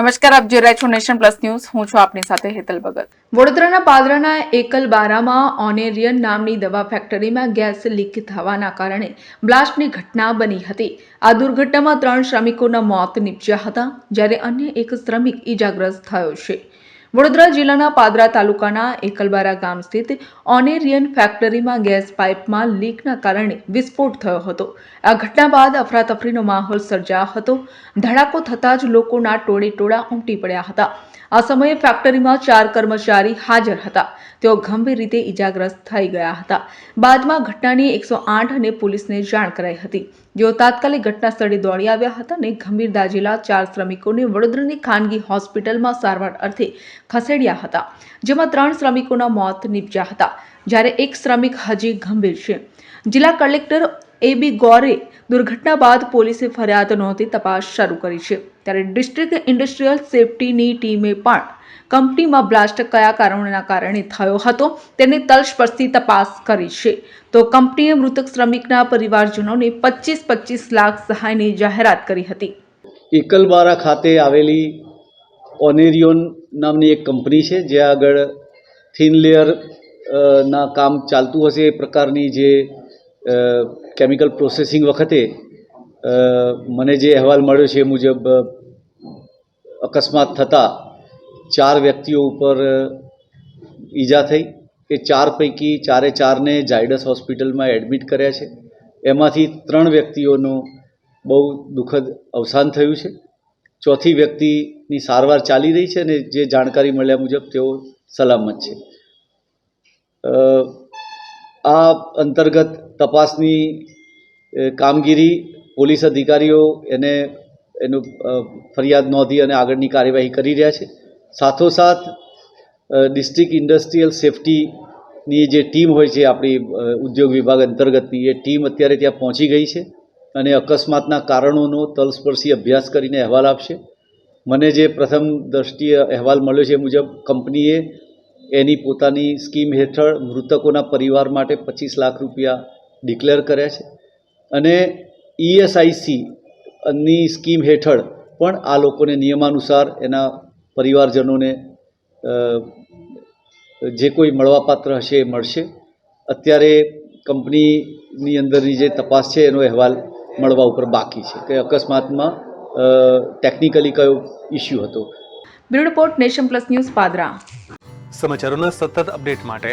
નમસ્કાર, આપ જોઈ રહ્યા છો નેશન પ્લસ ન્યૂઝ. હું છું આપની સાથે હેતલ ભગત. વડોદરાના પાદરાના એકલબારામાં ઓનેરિયન નામની દવા ફેક્ટરીમાં ગેસ લીક થવાના કારણે બ્લાસ્ટની ઘટના બની હતી. આ દુર્ઘટનામાં ત્રણ શ્રમિકોના મોત નીપજ્યા હતા, જ્યારે અન્ય એક શ્રમિક ઈજાગ્રસ્ત થયો છે. વડોદરા જિલ્લાના પાદરા તાલુકાના એકલબારા ગામ સ્થિત ઓનેરિયન ફેક્ટરીમાં ગેસ પાઇપમાં લીકના કારણે વિસ્ફોટ થયો હતો. આ ઘટના બાદ અફરાતફરીનો માહોલ સર્જાયો હતો. ધડાકો થતાં જ લોકોના ટોળે ટોળા ઉમટી પડ્યા હતા. આ સમયે ફેક્ટરીમાં ચાર કર્મચારી હાજર હતા. તેઓ ગંભીર રીતે ઈજાગ્રસ્ત થઈ ગયા હતા. બાદમાં ઘટનાની એકસો આઠ અને પોલીસને જાણ કરાઈ હતી. જેઓ તાત્કાલિક ઘટના સ્થળે દોડી આવ્યા હતા અને ગંભીર દાજેલા ચાર શ્રમિકોને વડોદરાની ખાનગી હોસ્પિટલમાં સારવાર અર્થે ખસેડ્યા હતા, જેમાં ત્રણ શ્રમિકોના મોત નીપજ્યા હતા, જ્યારે એક શ્રમિક હજી ગંભીર છે. જિલ્લા કલેક્ટર એ બી ગોરે દુર્ઘટના બાદ પોલીસે ફરિયાદ નોંધી તપાસ શરૂ કરી છે. ત્યારે ડિસ્ટ્રિક્ટ ઇન્ડસ્ટ્રીયલ સેફટીની ટીમે પણ કંપનીમાં બ્લાસ્ટ કયા કારણોના કારણે થયો હતો તેની તલસ્પર્શી તપાસ કરી છે. તો કંપનીએ મૃતક શ્રમિકના પરિવારજનોને પચીસ પચીસ લાખ સહાયની જાહેરાત કરી હતી. એકલબારા ખાતે આવેલી ઓનેરિયોન નામની એક કંપની છે જ્યાં આગળ થિન લેયર ના કામ ચાલતું હશે એ પ્રકારની જે કેમિકલ પ્રોસેસિંગ વખતે મને જે અહેવાલ મળ્યો છે એ મુજબ અકસ્માત થતાં ચાર વ્યક્તિઓ ઉપર ઈજા થઈ. એ ચાર પૈકી ચારે ચારને ઝાયડસ હોસ્પિટલમાં એડમિટ કર્યા છે. એમાંથી ત્રણ વ્યક્તિઓનું બહુ દુઃખદ અવસાન થયું છે. ચોથી વ્યક્તિની સારવાર ચાલી રહી છે અને જે જાણકારી મળ્યા મુજબ તેઓ સલામત છે. આ અંતર્ગત તપાસની કામગીરી પોલીસ અધિકારીઓ એને એનું ફરિયાદ નોંધી અને આગળની કાર્યવાહી કરી રહ્યા છે. સાથોસાથ ડિસ્ટ્રિક્ટ ઇન્ડસ્ટ્રીયલ સેફટીની જે ટીમ હોય છે આપણી ઉદ્યોગ વિભાગ અંતર્ગતની, એ ટીમ અત્યારે ત્યાં પહોંચી ગઈ છે અને અકસ્માતના કારણોનો તલસ્પર્શી અભ્યાસ કરીને અહેવાલ આપશે. મને જે પ્રથમ દ્રષ્ટિએ અહેવાલ મળ્યો છે મુજબ, કંપનીએ એની પોતાની સ્કીમ હેઠળ મૃતકોના પરિવાર માટે પચીસ લાખ રૂપિયા ડિક્લેર કર્યા છે અને ઈએસઆઈસી ની સ્કીમ હેઠળ પણ આ લોકોને નિયમાનુસાર એના પરિવારજનોને જે કોઈ મળવાપાત્ર હશે એ મળશે. અત્યારે કંપનીની અંદરની જે તપાસ છે એનો અહેવાલ મળવા ઉપર બાકી છે કે અકસ્માતમાં ટેકનિકલી કયો ઇસ્યુ હતો. Bureau report nation plus news Padra. સમાચારોના સતત અપડેટ માટે